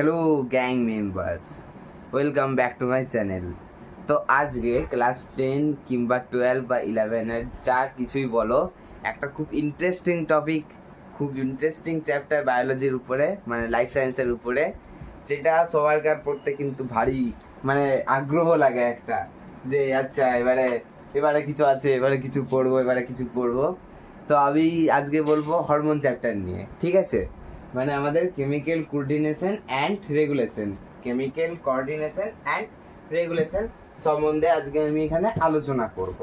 Hello gang members welcome back to my channel তো আজকে class ten কিংবা twelve বা ইলেভেনের যা কিছুই বলো, একটা খুব ইন্টারেস্টিং টপিক খুব ইন্টারেস্টিং চ্যাপ্টার বায়োলজির উপরে মানে লাইফ সায়েন্সের উপরে, যেটা সবারকার পড়তে কিন্তু ভারী মানে আগ্রহ লাগে একটা, যে আচ্ছা এবারে এবারে কিছু আছে, এবারে কিছু পড়ব, এবারে কিছু পড়ব। তো আমি আজকে বলব হরমোন চ্যাপ্টার নিয়ে, ঠিক আছে? মানে আমাদের chemical coordination and regulation chemical coordination and regulation সম্বন্ধে আজকে আমি এখানে আলোচনা করব।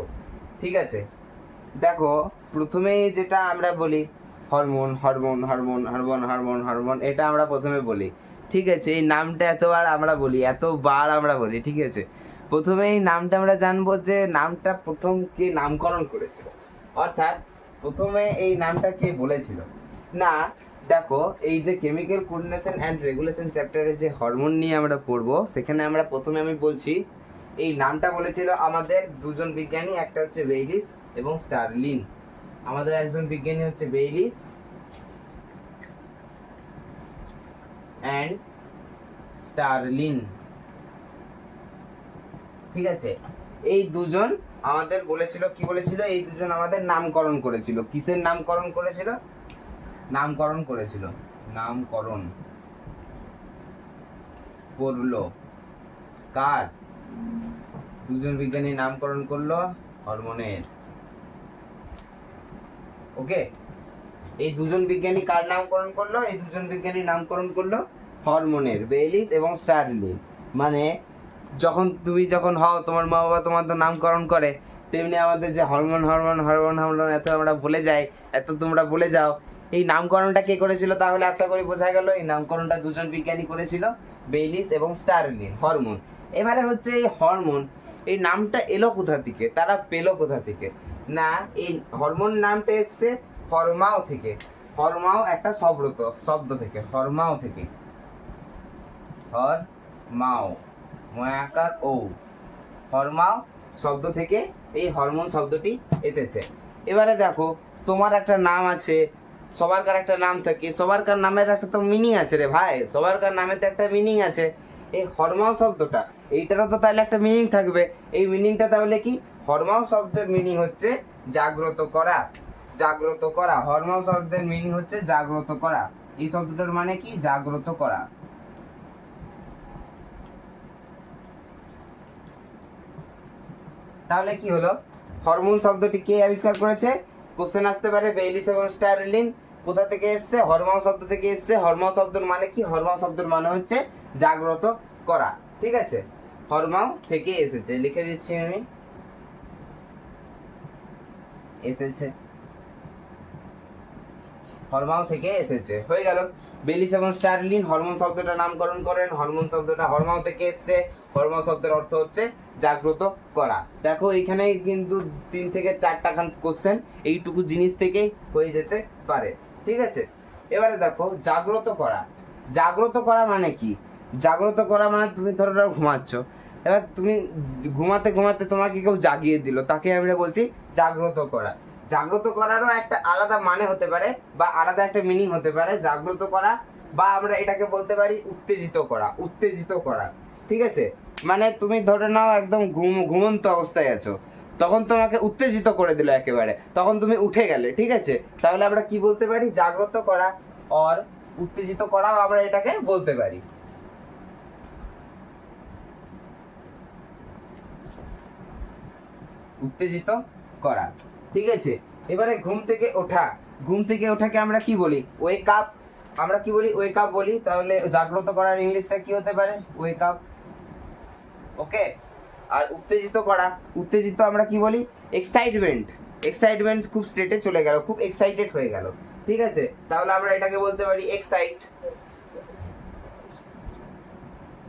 ঠিক আছে? দেখো প্রথমেই যেটা আমরা বলি hormone hormone hormone hormone hormone hormone এটা আমরা প্রথমে বলি। ঠিক আছে? এই নামটা এতবার আমরা বলি, এতবার আমরা বলি, ঠিক আছে? প্রথমে এই নামটা আমরা জানব যে নামটা প্রথম কে নামকরণ করেছিল। অর্থাৎ প্রথমে এই নামটা কে বলেছিল? না দেখো, এই যে কেমিক্যাল কোঅর্ডিনেশন অ্যান্ড রেগুলেশন চ্যাপ্টারে যে হরমোন নিয়ে আমরা পড়ব, সেখানে আমরা প্রথমে আমি বলছি, এই নামটা বলেছিল আমাদের দুজন বিজ্ঞানী, একটা হচ্ছে বেইলিস এবং স্টারলিন। আমাদের একজন বিজ্ঞানী হচ্ছে বেইলিস অ্যান্ড স্টারলিন। ঠিক আছে? এই দুজন আমাদের বলেছিল, কি বলেছিল? এই দুজন আমাদের নামকরণ করেছিল। কিসের নামকরণ করেছিল? নামকরণ করেছিল। নামকরণ করল। কার? দুজন বিজ্ঞানী নামকরণ করল হরমোনের। ওকে? এই দুজন বিজ্ঞানী কার নামকরণ করল? এই দুজন বিজ্ঞানী নামকরণ করল হরমোনের, বেলিস এবং স্টারলিন মানে যখন তুমি যখন হও, তোমার মা বাবা তোমার তো নামকরণ করে, তেমনি আমাদের যে হরমোন হরমোন হরমোন হরমোন এত আমরা বলে যাই, এত তোমরা বলে যাও এই নামকরণটা কে করেছিল তাহলে আশা করি বোঝা গেল, এই নামকরণটা দুজন বিজ্ঞানী করেছিল, বেইলিস এবং স্টারলিন, হরমোন। এবারে হচ্ছে এই হরমোন, এই নামটা এলো কোথা থেকে? তারা পেল কোথা থেকে? না, এই হরমোন নামটা এসছে হরমাও থেকে। হরমাও একটা শব্দ শব্দ থেকে, হরমাও থেকে। হর মাও ময়াকার ও। হরমাও শব্দ থেকে এই হরমোন শব্দটি এসেছে। এবারে দেখো, তোমার একটা নাম আছে সবারকার একটা নাম থাকে সবারকার নামের একটা তো মিনিং আছে রে ভাই সবারকার নামে তো একটা মিনিং আছে। এই হরমাও শব্দটা, এইটারও তো তাহলে একটা মিনিং থাকবে। এই মিনিংটা তাহলে কি? হরমাও শব্দের মিনিং হচ্ছে জাগ্রত করা জাগ্রত করা। হরমাও শব্দের মিনিং হচ্ছে জাগ্রত করা। এই শব্দটার মানে কি? জাগ্রত করা। তাহলে কি হলো? হরমোন শব্দটি কে আবিষ্কার করেছে? কোশ্চেন আসতে পারে বেইলিস এবং স্টারলিন। কোথা থেকে এসছে? হরমোন শব্দ থেকে এসছে। হরমোন শব্দের মানে কি? হরমোন শব্দের মানে হচ্ছে জাগ্রত করা। ঠিক আছে? হরমাও থেকে এসেছে। লিখে দিচ্ছি আমি। এসেছে। হরমাও থেকে এসেছে। হয়ে গেল। বেলিস এবং স্টারলিন হরমোন শব্দটা নামকরণ করেন। হরমোন শব্দটা হরমাও থেকে এসছে। হরমোন শব্দের অর্থ হচ্ছে জাগ্রত করা। দেখো এখানে কিন্তু তিন থেকে চারটা কোশ্চেন এইটুকু জিনিস থেকে হয়ে যেতে পারে। ঠিক আছে? এবারে দেখো, জাগ্রত করা। জাগ্রত করা মানে কি? জাগ্রত করা মানে তুমি ধরো ঘুমাচ্ছ। এবার তুমি ঘুমাতে ঘুমাতে তোমাকে কেউ জাগিয়ে দিল, তাকে আমরা বলছি জাগ্রত করা। জাগ্রত করারও একটা আলাদা মানে হতে পারে বা আলাদা একটা মিনিং হতে পারে। জাগ্রত করা বা আমরা এটাকে বলতে পারি উত্তেজিত করা উত্তেজিত করা। ঠিক আছে? মানে তুমি ধরে নাও একদম ঘুম ঘুমন্ত অবস্থায় আছো। তখন তোমাকে উত্তেজিত করে দিল একেবারে। তখন তুমি উঠে গেলে, ঠিক আছে? তাহলে আমরা কি বলতে পারি? জাগ্রত করা অর উত্তেজিত করাও আমরা এটাকে বলতে পারি। উত্তেজিত করা, ঠিক আছে? এবারে ঘুম থেকে ওঠা। ঘুম থেকে ওঠাকে আমরা কি বলি? ওয়েক আপ আমরা কি বলি? ওয়েক আপ বলি। তাহলে জাগ্রত করার ইংলিশটা কি হতে পারে? ওয়েক আপ ওকে আর উত্তেজিত করা। উত্তেজিত আমরা কি বলি? এক্সাইটমেন্ট এক্সাইটমেন্ট খুব স্টেটে চলে গেল, খুব এক্সাইটেড হয়ে গেল। ঠিক আছে? তাহলে আমরা এটাকে বলতে পারি এক্সাইট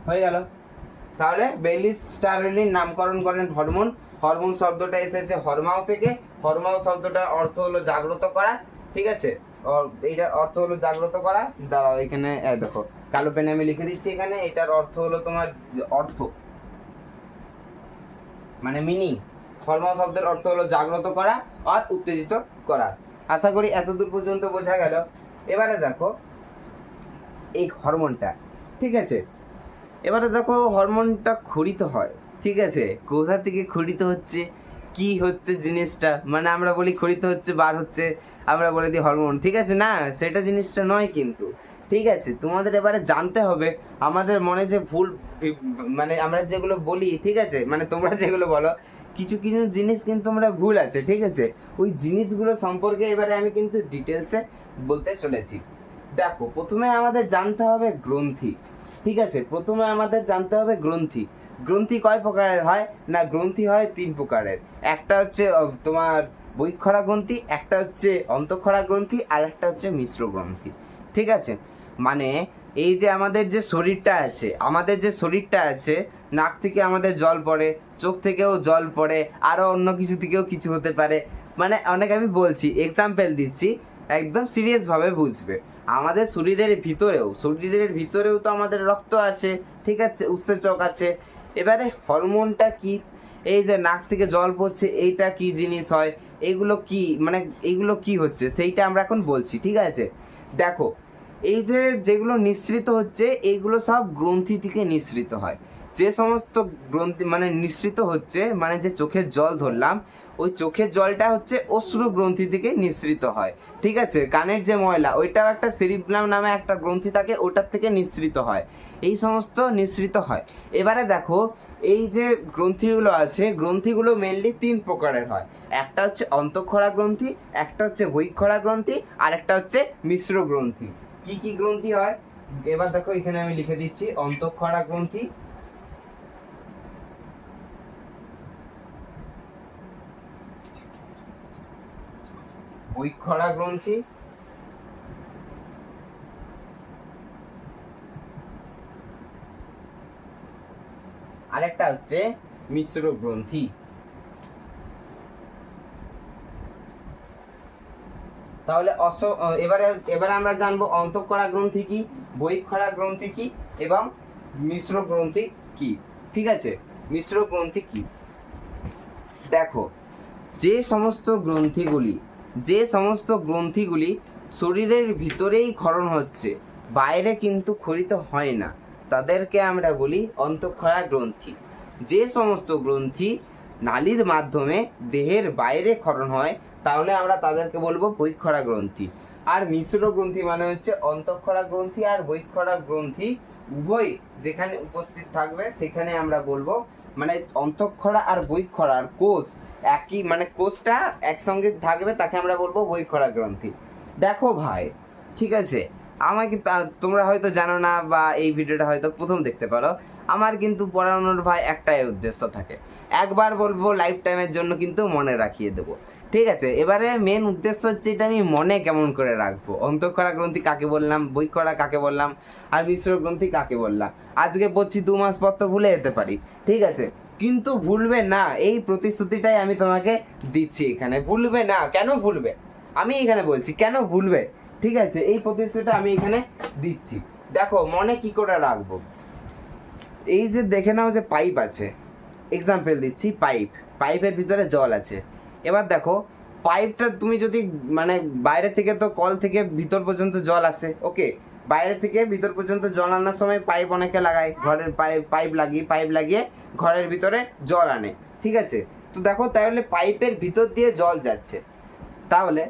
হয়ে গেল। তাহলে বেলিস স্টারলিন নামকরণ করেন হরমোন হরমোন শব্দটা এসেছে হরমাও থেকে। হরমাও শব্দটার অর্থ হলো জাগ্রত করা। ঠিক আছে? এইটার অর্থ হলো জাগ্রত করা। দাঁড়াও, এখানে দেখো, কালো পেনে আমি লিখে দিচ্ছি এখানে। এটার অর্থ হলো তোমার অর্থ। মানে মিনিং হরমোন শব্দের অর্থ হলো জাগ্রত করা আর উত্তেজিত করা। আশা করি এতদূর পর্যন্ত বোঝা গেল। এবারে দেখো এই হরমোনটা, ঠিক আছে? এবারে দেখো হরমোনটা খরিত হয়, ঠিক আছে? কোথা থেকে খরিত হচ্ছে? কি হচ্ছে জিনিসটা? মানে আমরা বলি খরিত হচ্ছে, বার হচ্ছে, আমরা বলে দিই হরমোন, ঠিক আছে? না, সেটা জিনিসটা নয় কিন্তু। ঠিক আছে, তোমাদের এবারে জানতে হবে, আমাদের মনে যে ভুল মানে আমরা যেগুলো বলি, ঠিক আছে মানে তোমরা যেগুলো বলো, কিছু কিছু জিনিস কিন্তু আমরা ভুল আছে, ঠিক আছে, ওই জিনিসগুলো সম্পর্কে এবারে আমি কিন্তু ডিটেলসে বলতে চলেছি। দেখো, প্রথমে আমাদের জানতে হবে গ্রন্থি, ঠিক আছে, প্রথমে আমাদের জানতে হবে গ্রন্থি। গ্রন্থি কয় প্রকারের হয়? না, গ্রন্থি হয় তিন প্রকারের। একটা হচ্ছে তোমার বৈক্ষরা গ্রন্থি, একটা হচ্ছে অন্তঃক্ষরা গ্রন্থি, আর একটা হচ্ছে মিশ্র গ্রন্থি, ঠিক আছে? মানে এই যে আমাদের যে শরীরটা আছে, আমাদের যে শরীরটা আছে, নাক থেকে আমাদের জল পড়ে, চোখ থেকেও জল পড়ে আরও অন্য কিছু থেকেও কিছু হতে পারে। মানে অনেক আমি বলছি এক্সাম্পল দিচ্ছি, একদম সিরিয়াসভাবে বুঝবে। আমাদের শরীরের ভিতরেও শরীরের ভিতরেও তো আমাদের রক্ত আছে, ঠিক আছে, উৎসেচক আছে। এবারে হরমোনটা কি? এই যে নাক থেকে জল পড়ছে, এইটা কি জিনিস হয়? এগুলো কি মানে এইগুলো কি হচ্ছে? সেইটা আমরা এখন বলছি, ঠিক আছে? দেখো এই যে যেগুলো নিঃসৃত হচ্ছে, এইগুলো সব গ্রন্থি থেকে নিঃসৃত হয়। যে সমস্ত গ্রন্থি মানে নিঃসৃত হচ্ছে মানে যে চোখের জল ধরলাম, ওই চোখের জলটা হচ্ছে অশ্রু গ্রন্থি থেকে নিঃসৃত হয়। ঠিক আছে? কানের যে ময়লা, ওইটাও একটা সেরিব্লাম নামে একটা গ্রন্থি থাকে, ওটার থেকে নিঃসৃত হয়। এই সমস্ত নিঃসৃত হয়। এবারে দেখো, এই যে গ্রন্থিগুলো আছে, গ্রন্থিগুলো মেনলি তিন প্রকারের হয়। একটা হচ্ছে অন্তঃক্ষরা গ্রন্থি, একটা হচ্ছে বৈক্ষরা গ্রন্থি, আর একটা হচ্ছে মিশ্র গ্রন্থি। কি কি গ্রন্থি হয়? এবার দেখো, এখানে আমি লিখে দিচ্ছি, অন্তঃক্ষরা গ্রন্থি। বৈক্ষরা গ্রন্থি। আরেকটা হচ্ছে মিশ্র গ্রন্থি। তাহলে অস এবারে এবারে আমরা জানব অন্তঃকরা গ্রন্থি কি বৈক্ষরা গ্রন্থি কি, এবং মিশ্র গ্রন্থি কি। ঠিক আছে? মিশ্র গ্রন্থি কি? দেখো, যে সমস্ত গ্রন্থিগুলি, যে সমস্ত গ্রন্থিগুলি শরীরের ভিতরেই ক্ষরণ হচ্ছে, বাইরে কিন্তু খরিত হয় না। তাদেরকে আমরা বলি অন্তঃক্ষরা গ্রন্থি। যে সমস্ত গ্রন্থি নালীর মাধ্যমে দেহের বাইরে ক্ষরণ হয় তাহলে আমরা তাদেরকে বলব বৈক্ষরা গ্রন্থি। আর মিশ্র গ্রন্থি মানে হচ্ছে অন্তঃক্ষরা গ্রন্থি আর বৈক্ষরা গ্রন্থি উভয় যেখানে উপস্থিত থাকবে সেখানে আমরা বলব মানে অন্তঃক্ষরা আর বৈক্ষরার কোষ একই মানে কোষটা একসঙ্গে থাকবে তাকে আমরা বলব বৈক্ষরা গ্রন্থি। দেখো ভাই, ঠিক আছে? আমাকে তোমরা হয়তো জানো না বা এই ভিডিওটা হয়তো প্রথম দেখতে পারো। আমার কিন্তু পড়ানোর ভাই একটাই উদ্দেশ্য থাকে। একবার বলব লাইফ টাইমের জন্য কিন্তু মনে রাখিয়ে দেবো। ঠিক আছে, এবারে মেন উদ্দেশ্য হচ্ছে এটা আমি মনে কেমন করে রাখব? অন্তঃক্ষরা গ্রন্থি কাকে বললাম? বই বৈক্ষরা কাকে বললাম? আর মিশ্র গ্রন্থি কাকে বললাম? আজকে পড়ছি দু মাস পর তো ভুলে যেতে পারি। ঠিক আছে, কিন্তু ভুলবে না, এই প্রতিশ্রুতিটাই আমি তোমাকে দিচ্ছি এখানে। ভুলবে না, কেন ভুলবে? আমি এখানে বলছি, কেন ভুলবে? ঠিক আছে, এই প্রতিশ্রুতিটা আমি এখানে দিচ্ছি। দেখো, মনে কি করে রাখব? এই যে দেখে নাও যে পাইপ আছে। এক্সাম্পল দিচ্ছি পাইপ পাইপের ভিতরে জল আছে। এবার দেখো পাইপটা তুমি যদি মানে বাইরে থেকে তো কল থেকে ভিতর পর্যন্ত জল আসে ওকে বাইরে থেকে ভিতর পর্যন্ত জল আনার সময় পাইপ অনেকে লাগায়। ঘরের পাইপ পাইপ লাগিয়ে পাইপ লাগিয়ে ঘরের ভিতরে জল আনে, ঠিক আছে? তো দেখো, তাহলে পাইপের ভিতর দিয়ে জল যাচ্ছে। তাহলে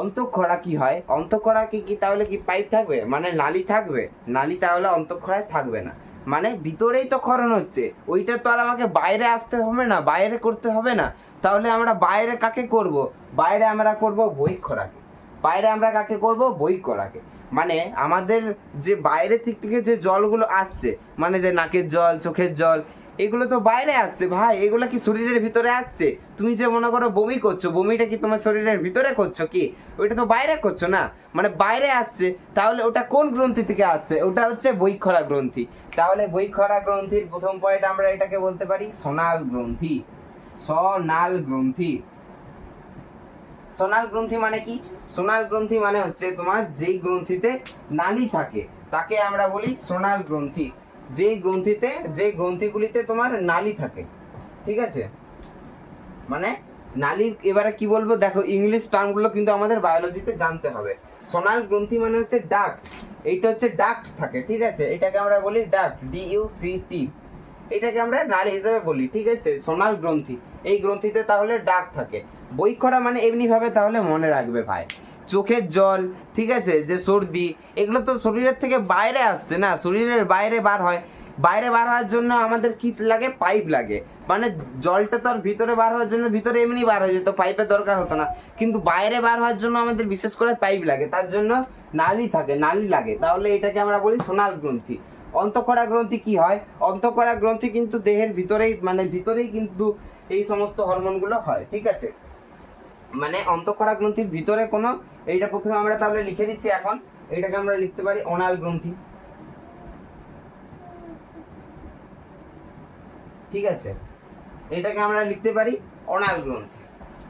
অন্তঃক্ষরা কি হয়? অন্তঃক্ষরা কি কি তাহলে কি পাইপ থাকবে? মানে নালি থাকবে? নালি তাহলে অন্তঃক্ষরায় থাকবে না। মানে ভিতরেই তো খরণ হচ্ছে। ওইটা তো আর আমাকে বাইরে আসতে হবে না, বাইরে করতে হবে না। তাহলে আমরা বাইরে কাকে করব? বাইরে আমরা করব বই খরাকে বাইরে আমরা কাকে করব? বই করাকে মানে আমাদের যে বাইরে থেকে যে জলগুলো আসছে মানে যে নাকের জল, চোখের জল এগুলো তো বাইরে আসছে, ভাই। এগুলো কি শরীরের ভিতরে আসছে? তুমি যে মনে করো বমি করছ, বমিটা কি তোমার শরীরের ভিতরে করছ কি? ওইটা তো বাইরে করছ না? মানে বাইরে আসছে, তাহলে ওটা কোন গ্রন্থি থেকে আসছে? ওটা হচ্ছে বৈক্ষরা গ্রন্থি। তাহলে বৈক্ষরা গ্রন্থির প্রথম পয়েন্ট আমরা এটাকে বলতে পারি সোনাল গ্রন্থি। সনাল গ্রন্থি। সোনাল গ্রন্থি মানে কি? সোনাল গ্রন্থি মানে হচ্ছে তোমার যেই গ্রন্থিতে নালী থাকে, তাকে আমরা বলি সোনাল গ্রন্থি। যেই গ্রন্থিতে যে গ্রন্থিগুলিতে তোমার নালি থাকে, ঠিক আছে? মানে নালীর, এবারে কি বলব, দেখো ইংলিশ টার্মগুলো কিন্তু আমাদের বায়োলজিতে জানতে হবে। সোনাল গ্রন্থি মানে হচ্ছে ডাক এইটা হচ্ছে ডাক্ট থাকে, ঠিক আছে? এটাকে আমরা বলি duct D U C T এটাকে আমরা নালী হিসেবে বলি, ঠিক আছে? সোনাল গ্রন্থি, এই গ্রন্থিতে তাহলে ডাক থাকে। বই করা মানে এমনি ভাবে তাহলে মনে রাখবে ভাই। চোখের জল, ঠিক আছে? যে সর্দি, এগুলো তো শরীরের থেকে বাইরে আসছে না? শরীরের বাইরে বার হয়। বাইরে বার হওয়ার জন্য আমাদের কি লাগে? পাইপ লাগে। মানে জলটা তো আর ভিতরে বার হওয়ার জন্য ভিতরে এমনি বার হয়ে যেত পাইপের দরকার হতো না। কিন্তু বাইরে বার হওয়ার জন্য আমাদের বিশেষ করে পাইপ লাগে। তার জন্য নালি থাকে, নালি লাগে। তাহলে এটাকে আমরা বলি সোনাল গ্রন্থি। অন্তঃকরা গ্রন্থি কি হয়? অন্তঃকরা গ্রন্থি কিন্তু দেহের ভিতরেই মানে ভিতরেই কিন্তু এই সমস্ত হরমোনগুলো হয়, ঠিক আছে? মানে অন্তঃকরা গ্রন্থির ভিতরে কোনো, এইটা প্রথমে আমরা তাহলে লিখে দিচ্ছি এখন। এটাকে আমরা লিখতে পারি অনাল গ্রন্থি। ঠিক আছে? এটাকে আমরা লিখতে পারি অনাল গ্রন্থি।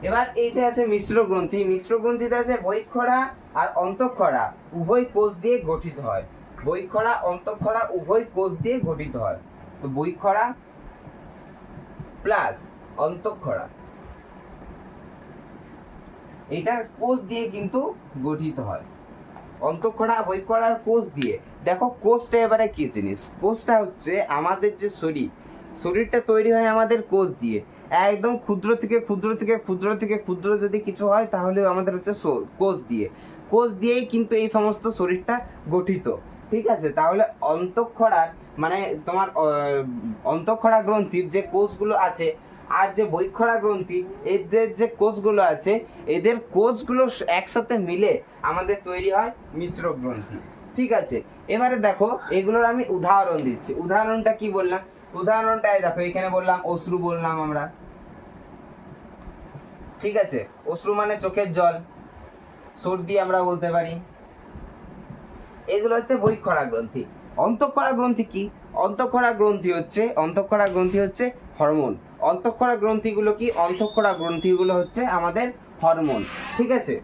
এবার এই যে আছে মিশ্র গ্রন্থি, মিশ্র গ্রন্থিতে আছে বৈক্ষরা আর অন্তঃক্ষরা, উভয় কোষ দিয়ে গঠিত হয়। বৈক্ষরা অন্তঃক্ষরা, উভয় কোষ দিয়ে গঠিত হয়। তো বৈক্ষরা প্লাস অন্তঃক্ষরা। এটার কোষ দিয়ে কিন্তু গঠিত হয়। অন্তঃক্ষরা বৈক্ষরার কোষ দিয়ে। দেখো, কোষটা এবারে কি জিনিস? কোষটা হচ্ছে আমাদের যে শরীর। শরীরটা তৈরি হয় আমাদের কোষ দিয়ে। একদম ক্ষুদ্র থেকে ক্ষুদ্র থেকে ক্ষুদ্র থেকে ক্ষুদ্র যদি কিছু হয় তাহলে আমাদের হচ্ছে কোষ দিয়ে। কোষ দিয়েই কিন্তু এই সমস্ত শরীরটা গঠিত। ঠিক আছে? তাহলে অন্তঃক্ষরার মানে তোমার অন্তঃক্ষরা গ্রন্থির যে কোষগুলো আছে আর যে বৈক্ষরা গ্রন্থি, এদের যে কোষগুলো আছে, এদের কোষগুলো একসাথে মিলে আমাদের তৈরি হয় মিশ্র গ্রন্থি। ঠিক আছে? এবারে দেখো, এগুলোর আমি উদাহরণ দিচ্ছি। উদাহরণটা কি বললাম? উদাহরণটা এই দেখো, এখানে বললাম, অশ্রু বললাম আমরা। ঠিক আছে? অশ্রু মানে চোখের জল। সর্দি আমরা বলতে পারি। এগুলো হচ্ছে বৈক্ষরা গ্রন্থি। অন্তঃক্ষরা গ্রন্থি কি? অন্তঃক্ষরা গ্রন্থি হচ্ছে অন্তঃক্ষরা গ্রন্থি হচ্ছে হরমোন। অন্তঃক্ষরা গ্রন্থিগুলো কি? অন্তঃক্ষরা গ্রন্থিগুলো হচ্ছে আমাদের হরমোন, ঠিক আছে?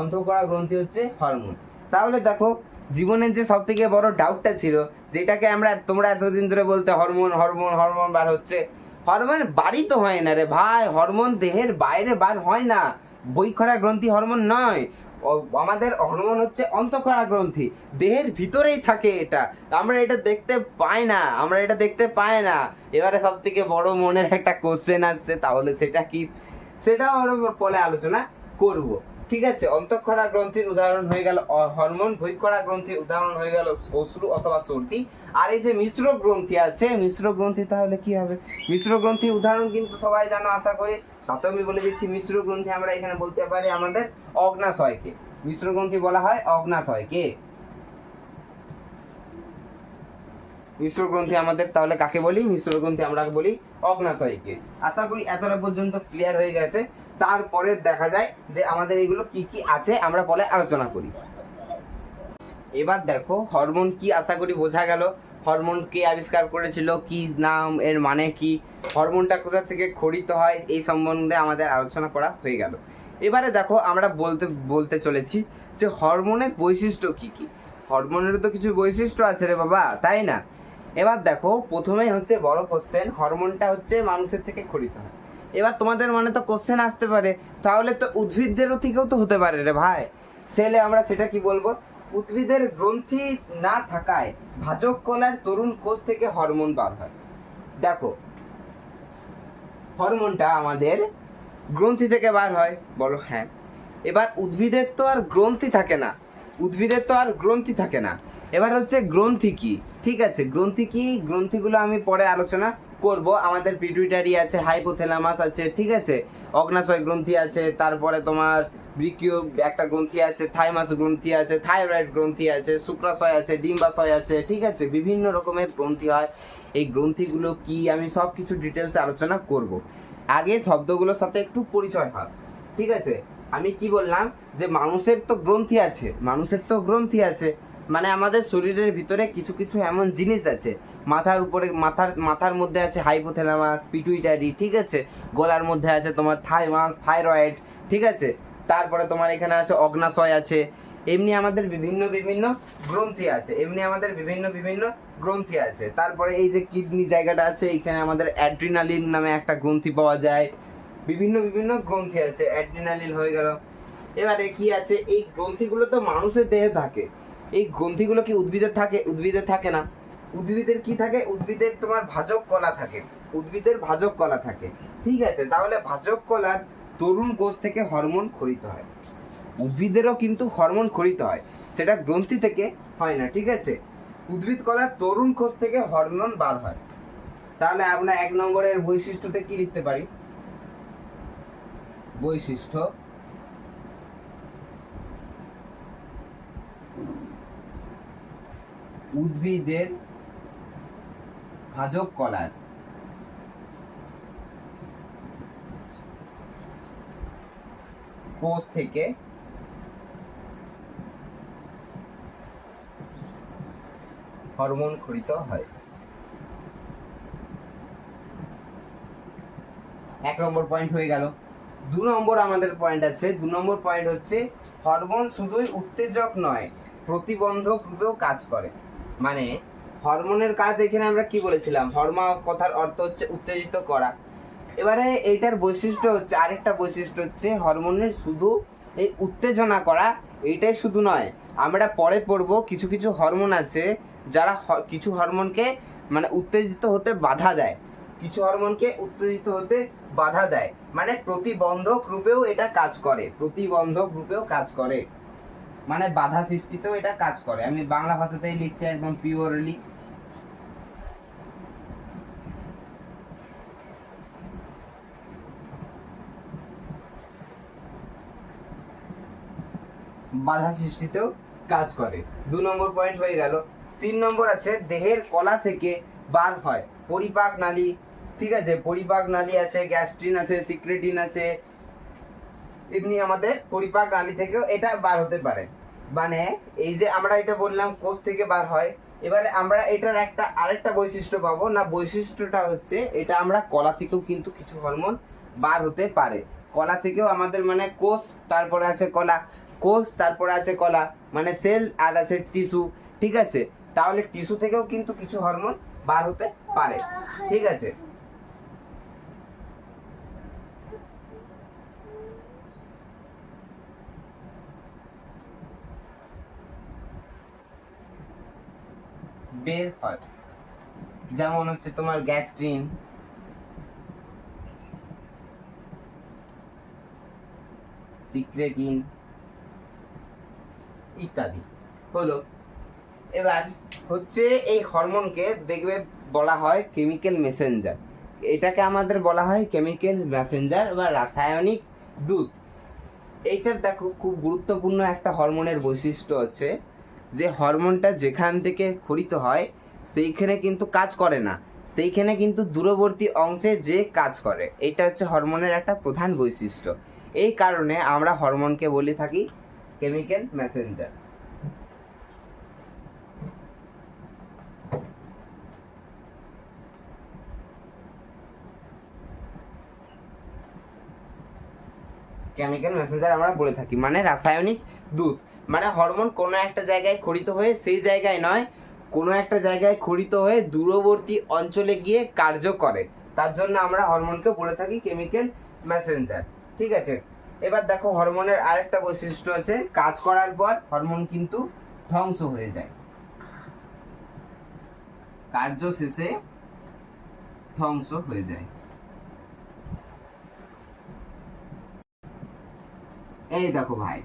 অন্তঃক্ষরা গ্রন্থি হচ্ছে হরমোন। তাহলে দেখো, জীবনের যে সব থেকে বড় ডাউটটা ছিল, যেটাকে আমরা, তোমরা এতদিন ধরে বলতে হরমোন হরমোন হরমোন বার হচ্ছে। হরমোন বাড়ি তো হয় না রে ভাই, হরমোন দেহের বাইরে বার হয় না। বইখরা গ্রন্থি হরমোন নয়। আমাদের হরমোন হচ্ছে অন্তঃক্ষরা গ্রন্থি। দেহের ভিতরেই থাকে এটা। আমরা এটা দেখতে পাই না, আমরা এটা দেখতে পাই না। এবারে সব থেকে বড় মনের একটা কোশ্চেন আসছে, তাহলে সেটা কি? সেটাও আমরা পরে আলোচনা করব। ঠিক আছে? অন্তঃক্ষরা গ্রন্থির উদাহরণ হয়ে গেল হরমোন বৈক্ষরা গ্রন্থির উদাহরণ হয়ে গেল, অশ্রু অথবা সর্দি। আর এই যে মিশ্র গ্রন্থি আছে, মিশ্র গ্রন্থি তাহলে কি হবে? মিশ্র গ্রন্থির উদাহরণ কিন্তু সবাই জানো, আশা করি। তাতেও আমি বলে দিচ্ছি, মিশ্র গ্রন্থি আমরা এখানে বলতে পারি আমাদের অগ্নাশয়কে। মিশ্র গ্রন্থি বলা হয় অগ্নাশয়কে। মিশ্র গ্রন্থি আমাদের তাহলে কাকে বলি? মিশ্র গ্রন্থি আমরা বলি অগ্নাশয়কে। আশা করি এতটা পর্যন্ত ক্লিয়ার হয়ে গেছে। তারপরে দেখা যায় যে আমাদের এগুলো কি কি আছে, আমরা পরে আলোচনা করি। এবার দেখো, হরমোন কি আশা করি বোঝা গেল। হরমোন কে আবিষ্কার করেছিল, কি নাম, এর মানে কি, হরমোনটা কোথা থেকে খরিত হয়, এই সম্বন্ধে আমাদের আলোচনা করা হয়ে গেল। এবারে দেখো, আমরা বলতে বলতে চলেছি যে হরমোনের বৈশিষ্ট্য কি কি? হরমোনেরও তো কিছু বৈশিষ্ট্য আছে রে বাবা, তাই না? এবার দেখো, প্রথমেই হচ্ছে বড় কোশ্চেন হরমোনটা হচ্ছে মানুষের থেকে খরিত হয়। এবার তোমাদের মনে তো কোশ্চেন আসতে পারে, তাহলে তো উদ্ভিদদেরও থেকেও তো হতে পারে রে ভাই। সেলে আমরা সেটা কি বলব? উদ্ভিদের গ্রন্থি না থাকায় ভাজক কলার তরুণ কোষ থেকে হরমোন বার হয়। দেখো, হরমোনটা আমাদের গ্রন্থি থেকে বার হয়। বলো হ্যাঁ। এবার উদ্ভিদের তো আর গ্রন্থি থাকে না। উদ্ভিদের তো আর গ্রন্থি থাকে না। এবার হচ্ছে গ্রন্থি কি? ঠিক আছে, গ্রন্থি কি? গ্রন্থিগুলো আমি পরে আলোচনা করব। আমাদের পিটুইটারি আছে হাইপোথ্যালামাস আছে, ঠিক আছে? অগ্নাশয় গ্রন্থি আছে, তারপরে তোমার বৃকীয় একটা গ্রন্থি আছে, থাইমাস গ্রন্থি আছে, থাইরয়েড গ্রন্থি আছে, শুক্রাশয় আছে, ডিম্বাশয় আছে, ঠিক আছে? বিভিন্ন রকমের গ্রন্থি হয়। এই গ্রন্থিগুলো কি আমি সব কিছু ডিটেলসে আলোচনা করব। আগে শব্দগুলোর সাথে একটু পরিচয় হয়, ঠিক আছে? আমি কি বললাম যে মানুষের তো গ্রন্থি আছে, মানুষের তো গ্রন্থি আছে। মানে আমাদের শরীরের ভিতরে কিছু কিছু এমন জিনিস আছে। মাথার উপরে, মাথার মাথার মধ্যে আছে হাইপোথ্যালামাস পিটুইটারি ঠিক আছে? গলার মধ্যে আছে তোমার থাইমাস, থাইরয়েড, ঠিক আছে? তারপরে তোমার এখানে আছে অগ্নাশয় আছে, এমনি আমাদের বিভিন্ন বিভিন্ন গ্রন্থি আছে, এমনি আমাদের বিভিন্ন বিভিন্ন গ্রন্থি আছে। তারপরে এই যে কিডনি জায়গাটা আছে, এখানে আমাদের অ্যাড্রিনালিন নামে একটা গ্রন্থি পাওয়া যায়। বিভিন্ন বিভিন্ন গ্রন্থি আছে, অ্যাড্রিনালিন হয়ে গেল। এবারে কি আছে, এই গ্রন্থিগুলো তো মানুষের দেহে থাকে। এই গ্রন্থিগুলো কি উদ্ভিদের থাকে? উদ্ভিদের থাকে না। উদ্ভিদের কি থাকে? উদ্ভিদের তোমার ভাজক কলা থাকে। উদ্ভিদের ভাজক কলা থাকে। ঠিক আছে, তাহলে ভাজক কলার তরুণ কোষ থেকে হরমোন খরিত হয়। উদ্ভিদেরও কিন্তু হরমোন খরিত হয়। সেটা গ্রন্থি থেকে হয় না, ঠিক আছে? উদ্ভিদ কলার তরুণ কোষ থেকে হরমোন বার হয়। তাহলে আমরা এক নম্বরের বৈশিষ্ট্যতে কি লিখতে পারি? বৈশিষ্ট্য উদ্ভিদের ভাজক কলার কোষ থেকে হরমোন খরিত হয়। এক নম্বর পয়েন্ট হয়ে গেল। দু নম্বর আমাদের পয়েন্ট আছে। দু নম্বর পয়েন্ট হচ্ছে, হরমোন শুধুই উত্তেজক নয় প্রতিবন্ধক রূপেও কাজ করে। মানে হরমোনের কাজ এখানে আমরা কি বলেছিলাম? হরমা কথার অর্থ হচ্ছে উত্তেজিত করা। এবারে এইটার বৈশিষ্ট্য হচ্ছে, আরেকটা বৈশিষ্ট্য হচ্ছে, হরমোনের শুধু এই উত্তেজনা করা, এইটাই শুধু নয়। আমরা পরে পড়ব, কিছু কিছু হরমোন আছে যারা কিছু হরমোনকে মানে উত্তেজিত হতে বাধা দেয়। কিছু হরমোনকে উত্তেজিত হতে বাধা দেয়। মানে প্রতিবন্ধক রূপেও এটা কাজ করে, প্রতিবন্ধক রূপেও কাজ করে। মানে বাধা সৃষ্টিতেও এটা কাজ করে। আমি বাংলা ভাষাতেই লিখছি একদম পিওরলি বাধা সৃষ্টিতেও কাজ করে। দু নম্বর পয়েন্ট হয়ে গেল। তিন নম্বর আছে, দেহের কলা থেকে বার হয়। পরিপাক নালী, ঠিক আছে, পরিপাক নালী আছে, গ্যাস্ট্রিন আছে, সিক্রেটিন আছে, এমনি আমাদের পরিপাক নালী থেকেও এটা বার হতে পারে। মানে এই যে আমরা এটা বললাম, কোষ থেকে বার হয়, এবারে আমরা এটার একটা আরেকটা বৈশিষ্ট্য পাবো। না, বৈশিষ্ট্যটা হচ্ছে, এটা আমরা কলা থেকেও কিন্তু কিছু হরমোন বার হতে পারে। কলা থেকেও আমাদের মানে কোষ, তারপরে আছে কলা। কোষ, তারপরে আছে কলা মানে সেল আর আছে টিস্যু, ঠিক আছে? তাহলে টিস্যু থেকেও কিন্তু কিছু হরমোন বার হতে পারে, ঠিক আছে? বের হয়। যেমন হচ্ছে তোমার গ্যাস্ট্রিন। সিক্রেটিন। ইত্যাদি। হলো। এবার হচ্ছে এই হরমোনকে দেখবে বলা হয় কেমিক্যাল মেসেঞ্জার এটাকে আমাদের বলা হয় কেমিক্যাল মেসেঞ্জার বা রাসায়নিক দুধ। এইটার দেখো খুব গুরুত্বপূর্ণ একটা হরমোনের বৈশিষ্ট্য হচ্ছে যে হরমোনটা যেখান থেকে খরিত হয়, সেইখানে কিন্তু কাজ করে না। সেইখানে কিন্তু দূরবর্তী অংশে যে কাজ করে, এটা হচ্ছে হরমোনের একটা প্রধান বৈশিষ্ট্য। এই কারণে আমরা হরমোনকে বলে থাকি কেমিক্যাল মেসেঞ্জার কেমিক্যাল মেসেঞ্জার আমরা বলে থাকি মানে রাসায়নিক দূত মানে হরমোন কোনো একটা জায়গায় খরিত হয়ে সেই জায়গায় নয়, কোনো একটা জায়গায় খরিত হয়ে দূরবর্তী অঞ্চলে গিয়ে কার্য করে। তার জন্য আমরা হরমোনকে বলে থাকি কেমিক্যাল মেসেঞ্জার ঠিক আছে? এবার দেখো হরমোনের আরেকটা বৈশিষ্ট্য আছে, কাজ করার পর হরমোন কিন্তু ধ্বংস হয়ে যায়। কার্য শেষে ধ্বংস হয়ে যায়। এই দেখো ভাই,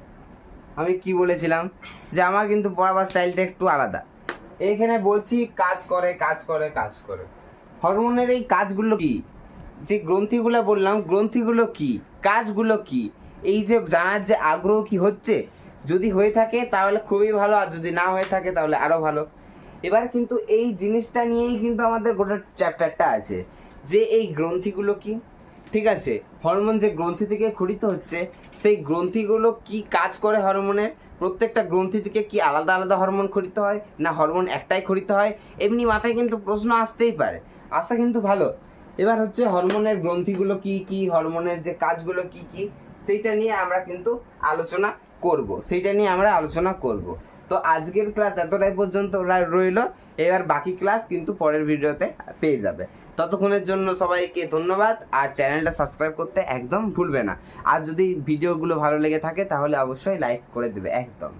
আমি কি বলেছিলাম? যে আমার কিন্তু পড়াবার স্টাইলটা একটু আলাদা। এইখানে বলছি, কাজ করে কাজ করে কাজ করে। হরমোনের এই কাজগুলো কি? যে গ্রন্থিগুলো বললাম, গ্রন্থিগুলো কি? কাজগুলো কি? এই যে জানার যে আগ্রহ কি হচ্ছে, যদি হয়ে থাকে তাহলে খুবই ভালো, আর যদি না হয়ে থাকে তাহলে আরও ভালো। এবার কিন্তু এই জিনিসটা নিয়েই কিন্তু আমাদের গোটা চ্যাপ্টারটা আছে, যে এই গ্রন্থিগুলো কি। ঠিক আছে, হরমোন যে গ্রন্থি থেকে খরিত হচ্ছে, সেই গ্রন্থিগুলো কি কাজ করে হরমোনের প্রত্যেকটা গ্রন্থি থেকে কি আলাদা আলাদা হরমোন খরিত হয়, না হরমোন একটাই খরিত হয়? এমনি মাথায় কিন্তু প্রশ্ন আসতেই পারে আসা কিন্তু ভালো। এবার হচ্ছে হরমোনের গ্রন্থিগুলো কি কি, হরমোনের যে কাজগুলো কি কি সেইটা নিয়ে আমরা কিন্তু আলোচনা করব, সেইটা নিয়ে আমরা আলোচনা করব। তো আজকের ক্লাস এতটাই পর্যন্ত রইল, এবার বাকি ক্লাস কিন্তু পরের ভিডিওতে পেয়ে যাবে। ততক্ষণের জন্য সবাইকে ধন্যবাদ, আর চ্যানেলটা সাবস্ক্রাইব করতে একদম ভুলবে না। আর যদি ভিডিওগুলো ভালো লেগে থাকে তাহলে অবশ্যই লাইক করে দেবে, একদম।